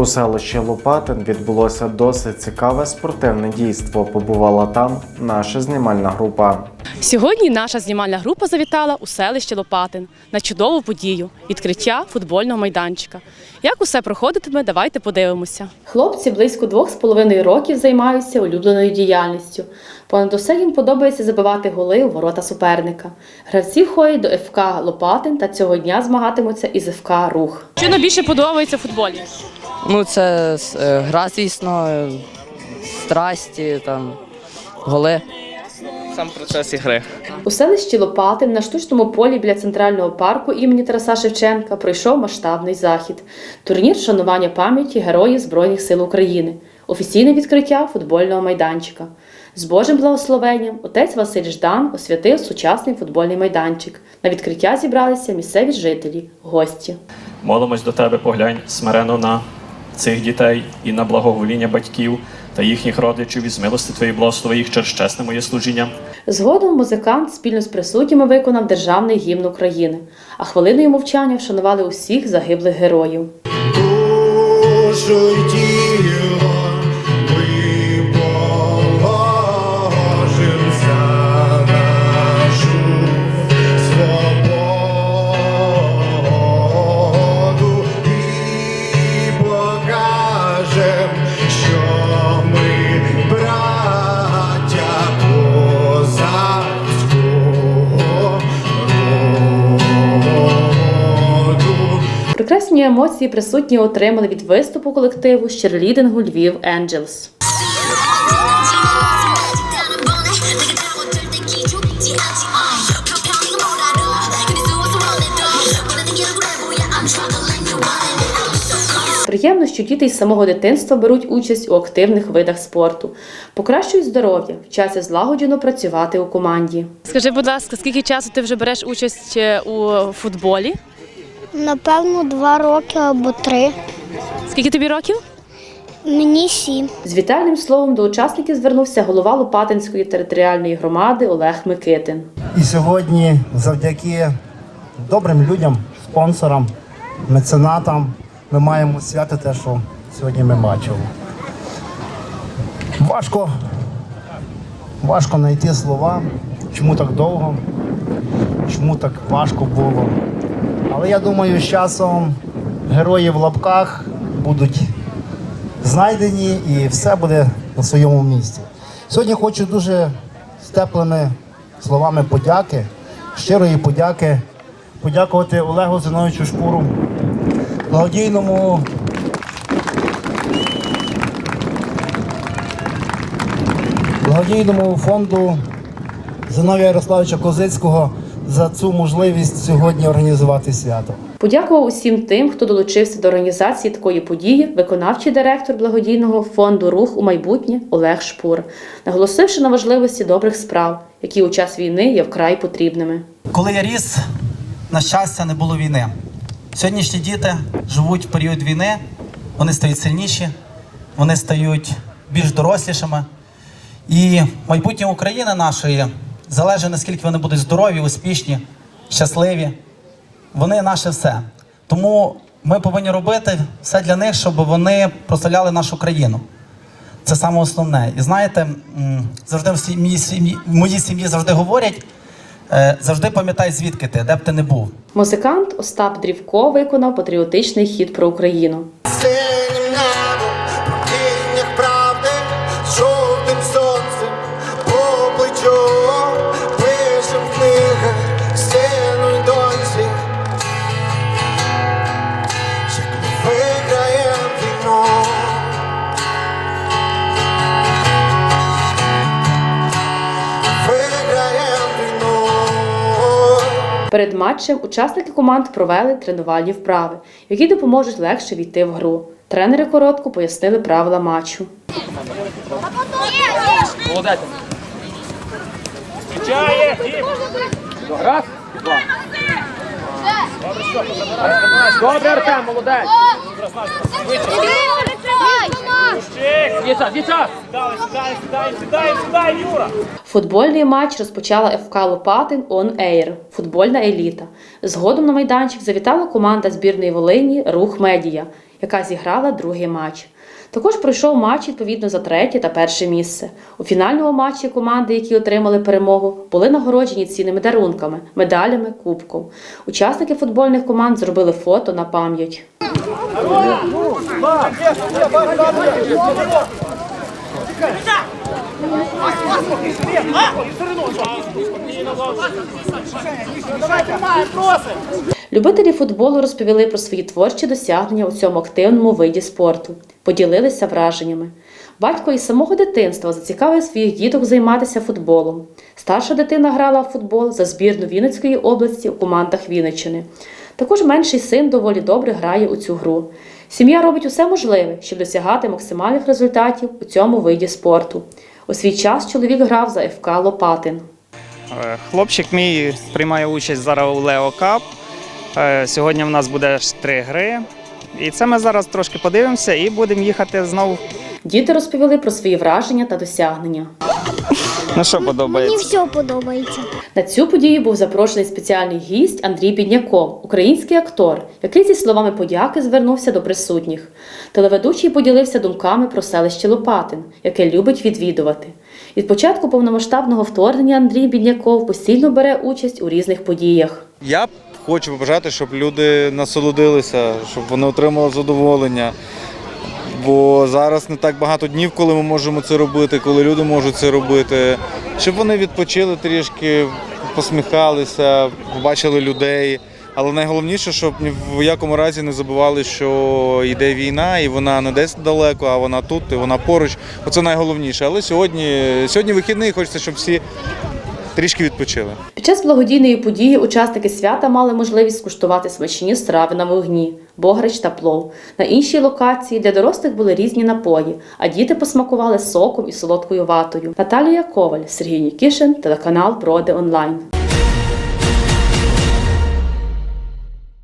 У селищі Лопатин відбулося досить цікаве спортивне дійство. Побувала там наша знімальна група. Сьогодні наша знімальна група завітала у селище Лопатин на чудову подію відкриття футбольного майданчика. Як усе проходитиме, давайте подивимося. Хлопці близько двох з половиною років займаються улюбленою діяльністю. Понад усе їм подобається забивати голи у ворота суперника. Гравці ходять до ФК Лопатин та цього дня змагатимуться із ФК Рух. Що найбільше подобається футболі? Ну, це е, гра, звісно, е, страсті, там, голи. Сам процес ігри. У селищі Лопатин на штучному полі біля центрального парку імені Тараса Шевченка пройшов масштабний захід. Турнір шанування пам'яті героїв Збройних сил України. Офіційне відкриття футбольного майданчика. З Божим благословенням отець Василь Ждан освятив сучасний футбольний майданчик. На відкриття зібралися місцеві жителі, гості. Молимось до тебе, поглянь смирено на цих дітей і на благовоління батьків та їхніх родичів із милости Твоєї благослови їх через чесне моє служіння. Згодом музикант спільно з присутніми виконав державний гімн України, а хвилиною мовчання вшанували усіх загиблих героїв. Душу Прекрасні емоції присутні отримали від виступу колективу з черлідингу Львів Енджелс. Приємно, що діти із самого дитинства беруть участь у активних видах спорту, покращують здоров'я, вчаться злагоджено працювати у команді. Скажи, будь ласка, скільки часу ти вже береш участь е, у футболі? Напевно, два роки або три. Скільки тобі років? Мені сім. З вітальним словом до учасників звернувся голова Лопатинської територіальної громади Олег Микитин. І сьогодні, завдяки добрим людям, спонсорам, меценатам, ми маємо свято те, що сьогодні ми бачили. Важко, важко знайти слова, чому так довго, чому так важко було. Але я думаю, з часом герої в лапках будуть знайдені і все буде на своєму місці. Сьогодні хочу дуже з теплими словами подяки, щирої подяки, подякувати Олегу Зиновичу Шпуру, благодійному благодійному фонду Зиновія Ярославича Козицького за цю можливість сьогодні організувати свято. Подякував усім тим, хто долучився до організації такої події, виконавчий директор благодійного фонду Рух у майбутнє Олег Шпур, наголосивши на важливості добрих справ, які у час війни є вкрай потрібними. Коли я ріс, на щастя, не було війни. Сьогоднішні діти живуть в період війни, вони стають сильніші, вони стають більш дорослішими. І майбутнє України нашої залежить, наскільки вони будуть здорові, успішні, щасливі. Вони наше все. Тому ми повинні робити все для них, щоб вони прославляли нашу країну. Це саме основне. І знаєте, завжди в сім'ї, сім'ї- моїй сім'ї завжди говорять, е, завжди пам'ятай, звідки ти, де б ти не був. Музикант Остап Дрівко виконав патріотичний хіт про Україну. Перед матчем учасники команд провели тренувальні вправи, які допоможуть легше війти в гру. Тренери коротко пояснили правила матчу. Добре, Артем, молодець. Дівчат. Сідай, сідай, сідай, сідай, сідай, Юра. Футбольний матч розпочала ФК Лопатин On Air – футбольна еліта. Згодом на майданчик завітала команда збірної Волині Рух Медія, яка зіграла другий матч. Також пройшов матч відповідно за третє та перше місце. У фінальному матчі команди, які отримали перемогу, були нагороджені цінними дарунками, медалями, кубком. Учасники футбольних команд зробили фото на пам'ять. Любителі футболу розповіли про свої творчі досягнення у цьому активному виді спорту, поділилися враженнями. Батько із самого дитинства зацікавив своїх діток займатися футболом. Старша дитина грала в футбол за збірну Вінницької області у командах Вінниччини. Також менший син доволі добре грає у цю гру. Сім'я робить усе можливе, щоб досягати максимальних результатів у цьому виді спорту. У свій час чоловік грав за ФК Лопатин. Е, Хлопчик мій приймає участь зараз у Лео Кап. Е, Сьогодні в нас буде три гри. І це ми зараз трошки подивимося і будемо їхати знову. Діти розповіли про свої враження та досягнення. Ну що Мені подобається? все подобається. На цю подію був запрошений спеціальний гість Андрій Бідняков, український актор, який зі словами подяки звернувся до присутніх. Телеведучий поділився думками про селище Лопатин, яке любить відвідувати. Від початку повномасштабного вторгнення Андрій Бідняков постійно бере участь у різних подіях. Я хочу побажати, щоб люди насолодилися, щоб вони отримали задоволення. Бо зараз не так багато днів, коли ми можемо це робити, коли люди можуть це робити. Щоб вони відпочили трішки, посміхалися, побачили людей. Але найголовніше, щоб ні в якому разі не забували, що йде війна, і вона не десь далеко, а вона тут, і вона поруч. Оце найголовніше. Але сьогодні, сьогодні вихідний, хочеться, щоб всі трішки відпочили. Під час благодійної події учасники свята мали можливість скуштувати смачні страви на вогні, бограч та плов. На іншій локації для дорослих були різні напої, а діти посмакували соком і солодкою ватою. Наталія Коваль, Сергій Нікішин, телеканал Броди Онлайн.